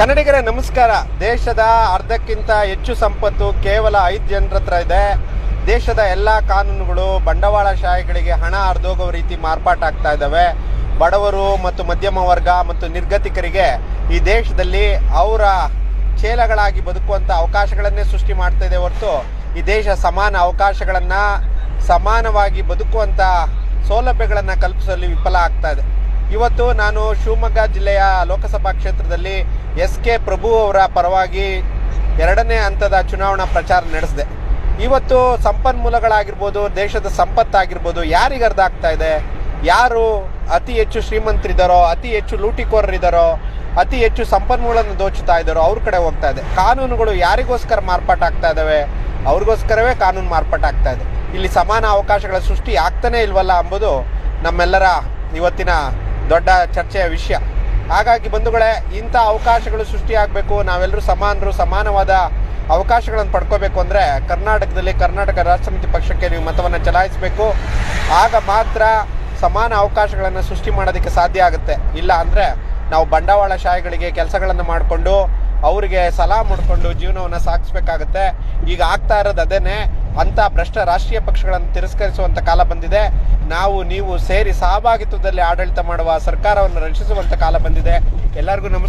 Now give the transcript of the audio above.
ಕನ್ನಡಿಗರೇ, ನಮಸ್ಕಾರ. ದೇಶದ ಅರ್ಧಕ್ಕಿಂತ ಹೆಚ್ಚು ಸಂಪತ್ತು ಕೇವಲ ಐದು ಜನರ ಹತ್ರ ಇದೆ. ದೇಶದ ಎಲ್ಲ ಕಾನೂನುಗಳು ಬಂಡವಾಳಶಾಹಿಗಳಿಗೆ ಹಣ ಹರಿದೋಗೋ ರೀತಿ ಮಾರ್ಪಾಟಾಗ್ತಾ ಇದ್ದಾವೆ. ಬಡವರು ಮತ್ತು ಮಧ್ಯಮ ವರ್ಗ ಮತ್ತು ನಿರ್ಗತಿಕರಿಗೆ ಈ ದೇಶದಲ್ಲಿ ಅವರ ಚೇಲಗಳಾಗಿ ಬದುಕುವಂಥ ಅವಕಾಶಗಳನ್ನೇ ಸೃಷ್ಟಿ ಮಾಡ್ತಾ ಇದೆ ಹೊರತು ಈ ದೇಶ ಸಮಾನ ಅವಕಾಶಗಳನ್ನು ಸಮಾನವಾಗಿ ಬದುಕುವಂಥ ಸೌಲಭ್ಯಗಳನ್ನು ಕಲ್ಪಿಸಲು ವಿಫಲ ಆಗ್ತಾ ಇದೆ. ಇವತ್ತು ನಾನು ಶಿವಮೊಗ್ಗ ಜಿಲ್ಲೆಯ ಲೋಕಸಭಾ ಕ್ಷೇತ್ರದಲ್ಲಿ ಎಸ್ ಕೆ ಪ್ರಭು ಅವರ ಪರವಾಗಿ ಎರಡನೇ ಹಂತದ ಚುನಾವಣಾ ಪ್ರಚಾರ ನಡೆಸಿದೆ. ಇವತ್ತು ಸಂಪನ್ಮೂಲಗಳಾಗಿರ್ಬೋದು, ದೇಶದ ಸಂಪತ್ತಾಗಿರ್ಬೋದು ಯಾರಿಗೆ ಅರ್ಧ ಆಗ್ತಾ ಇದೆ? ಯಾರು ಅತಿ ಹೆಚ್ಚು ಶ್ರೀಮಂತರಿದ್ದಾರೋ ಅತಿ ಹೆಚ್ಚು ಲೂಟಿಕೋರರಿದ್ದಾರೋ ಅತಿ ಹೆಚ್ಚು ಸಂಪನ್ಮೂಲನ ದೋಚುತ್ತಾ ಇದ್ದಾರೋ ಅವ್ರ ಕಡೆ ಹೋಗ್ತಾ ಇದೆ. ಕಾನೂನುಗಳು ಯಾರಿಗೋಸ್ಕರ ಮಾರ್ಪಾಟಾಗ್ತಾ ಇದ್ದಾವೆ? ಅವ್ರಿಗೋಸ್ಕರವೇ ಕಾನೂನು ಮಾರ್ಪಾಟಾಗ್ತಾ ಇದೆ. ಇಲ್ಲಿ ಸಮಾನ ಅವಕಾಶಗಳ ಸೃಷ್ಟಿ ಆಗ್ತಾನೇ ಇಲ್ವಲ್ಲ ಎಂಬುದು ನಮ್ಮೆಲ್ಲರ ಇವತ್ತಿನ ದೊಡ್ಡ ಚರ್ಚೆಯ ವಿಷಯ. ಹಾಗಾಗಿ ಬಂಧುಗಳೇ, ಇಂಥ ಅವಕಾಶಗಳು ಸೃಷ್ಟಿಯಾಗಬೇಕು, ನಾವೆಲ್ಲರೂ ಸಮಾನರು, ಸಮಾನವಾದ ಅವಕಾಶಗಳನ್ನು ಪಡ್ಕೋಬೇಕು ಅಂದರೆ ಕರ್ನಾಟಕದಲ್ಲಿ ಕರ್ನಾಟಕ ರಾಷ್ಟ್ರ ಪಕ್ಷಕ್ಕೆ ನೀವು ಮತವನ್ನು ಚಲಾಯಿಸಬೇಕು. ಆಗ ಮಾತ್ರ ಸಮಾನ ಅವಕಾಶಗಳನ್ನು ಸೃಷ್ಟಿ ಮಾಡೋದಕ್ಕೆ ಸಾಧ್ಯ ಆಗುತ್ತೆ. ಇಲ್ಲ ಅಂದರೆ ನಾವು ಬಂಡವಾಳ ಬಂಡವಾಳಶಾಹಿಗಳಿಗೆ ಕೆಲಸಗಳನ್ನು ಮಾಡಿಕೊಂಡು, ಅವರಿಗೆ ಸಲಹಾ ಮಾಡಿಕೊಂಡು ಜೀವನವನ್ನು ಸಾಗಿಸ್ಬೇಕಾಗತ್ತೆ. ಈಗ ಆಗ್ತಾ ಇರೋದು ಅದೇನೆ, ಅಂತ ಭ್ರಷ್ಟ ರಾಷ್ಟ್ರೀಯ ಪಕ್ಷಗಳನ್ನು ತಿರಸ್ಕರಿಸುವಂತ ಕಾಲ ಬಂದಿದೆ. ನಾವು, ನೀವು ಸೇರಿ ಸಹಭಾಗಿತ್ವದಲ್ಲಿ ಆಡಳಿತ ಮಾಡುವ ಸರ್ಕಾರವನ್ನು ರಚಿಸುವಂತ ಕಾಲ ಬಂದಿದೆ. ಎಲ್ಲರಿಗೂ ನಮಸ್ಕಾರ.